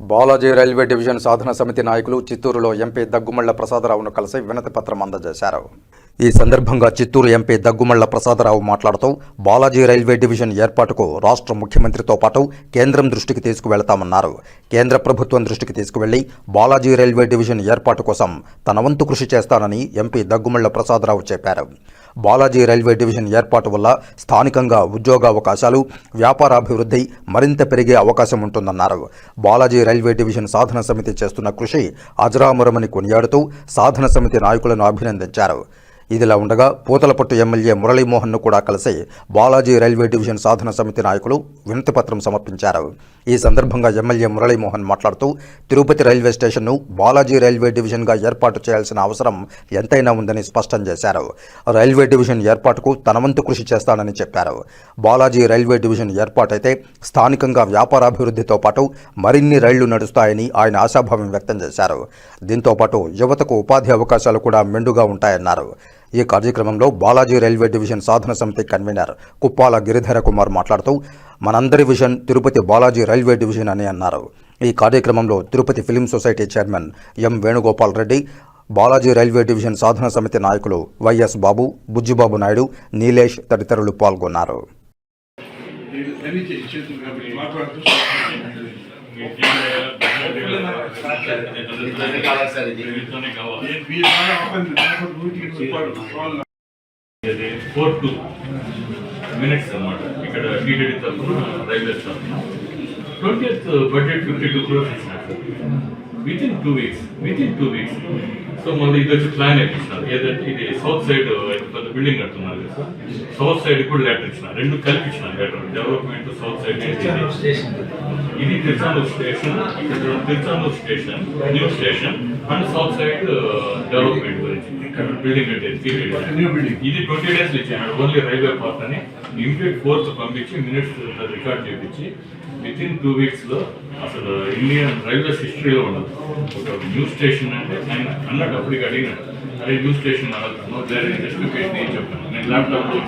Balaji railway division సాధన సమితి నాయకులు చిత్తూరులో ఎంపీ దగ్గుమళ్ళ ప్రసాదరావును కలిసి వినతి పత్రం అందజేశారు. ఈ సందర్భంగా చిత్తూరు ఎంపీ దగ్గుమళ్ళ ప్రసాదరావు మాట్లాడుతూ బాలాజీ రైల్వే డివిజన్ ఏర్పాటుకు రాష్ట్ర ముఖ్యమంత్రితో పాటు కేంద్రం దృష్టికి తీసుకువెళతామన్నారు. కేంద్ర ప్రభుత్వం దృష్టికి తీసుకువెళ్ళి బాలాజీ రైల్వే డివిజన్ ఏర్పాటు కోసం తన వంతు కృషి చేస్తానని ఎంపీ దగ్గుమళ్ళ ప్రసాదరావు చెప్పారు. బాలాజీ రైల్వే డివిజన్ ఏర్పాటు వల్ల స్థానికంగా ఉద్యోగావకాశాలు వ్యాపారాభివృద్ధి మరింత పెరిగే అవకాశం ఉంటుందన్నారు. బాలాజీ రైల్వే డివిజన్ సాధన సమితి చేస్తున్న కృషి అజరామరమని కొనియాడుతూ సాధన సమితి నాయకులను అభినందించారు. ఇదిలా ఉండగా పూతలపట్టు ఎమ్మెల్యే మురళీమోహన్ను కూడా కలిసి బాలాజీ రైల్వే డివిజన్ సాధన సమితి నాయకులు వినతిపత్రం సమర్పించారు. ఈ సందర్భంగా ఎమ్మెల్యే మురళీమోహన్ మాట్లాడుతూ తిరుపతి రైల్వే స్టేషన్ను బాలాజీ రైల్వే డివిజన్గా ఏర్పాటు చేయాల్సిన అవసరం ఎంతైనా ఉందని స్పష్టం చేశారు. రైల్వే డివిజన్ ఏర్పాటుకు తన వంతు కృషి చేస్తానని చెప్పారు. బాలాజీ రైల్వే డివిజన్ ఏర్పాటైతే స్థానికంగా వ్యాపారాభివృద్ధితో పాటు మరిన్ని రైళ్ళు నడుస్తాయని ఆయన ఆశాభావం వ్యక్తం చేశారు. దీంతో పాటు యువతకు ఉపాధి అవకాశాలు కూడా మెండుగా ఉంటాయన్నారు. ఈ కార్యక్రమంలో బాలాజీ రైల్వే డివిజన్ సాధన సమితి కన్వీనర్ కుప్పాల గిరిధర కుమార్ మాట్లాడుతూ మనందరి vision Tirupati Balaji railway division అని అన్నారు. ఈ కార్యక్రమంలో Tirupati film society chairman M Venugopal Reddy Balaji railway division సాధన సమితి నాయకులు వైఎస్ బాబు బుజ్జిబాబు నాయుడు నీలేష్ తదితరులు పాల్గొన్నారు. మాట్లాడుతూ ఫోర్ టూ మినిట్స్ అన్నమాట ఇక్కడ టీటీడీ తరఫున రైల్వే తరఫున twenty budget fifty two crores ఇచ్చినారు within two weeks within two weeks so మళ్ళీ ఇది వచ్చి ప్లాన్ వేయించినారు ఏదంటే ఇది సౌత్ సైడ్ పెద్ద బిల్డింగ్ కడుతున్నారు కదా సౌత్ సైడ్ కూడా లెటర్ ఇచ్చినారు. రెండు కలిపి ఇచ్చినారు లెటర్ డెవలప్మెంట్ సౌత్ సైడ్ ఇది? Tiruchanur station Tiruchanur station new station and south side development గురించి. బిల్డింగ్ కట్టేది. ఇది ట్వంటీ డేస్ ఇచ్చాడు ఓన్లీ రైల్వే పార్ట్ అని. ఇమీడియట్ ఫోర్త్ పంపించి మినిట్స్ రికార్డ్ చేయించి విత్ ఇన్ టూ వీక్స్లో అసలు ఇండియన్ రైల్వేస్ హిస్టరీలో ఉండదు. ఒక న్యూ స్టేషన్ అంటే ఆయన అన్నట్టు అప్పటికి అడిగినాడు అరే న్యూ స్టేషన్ అనొద్దు దేర్ జస్టిఫికేషన్ ఏం చెప్పాను. నేను ల్యాప్టాప్లో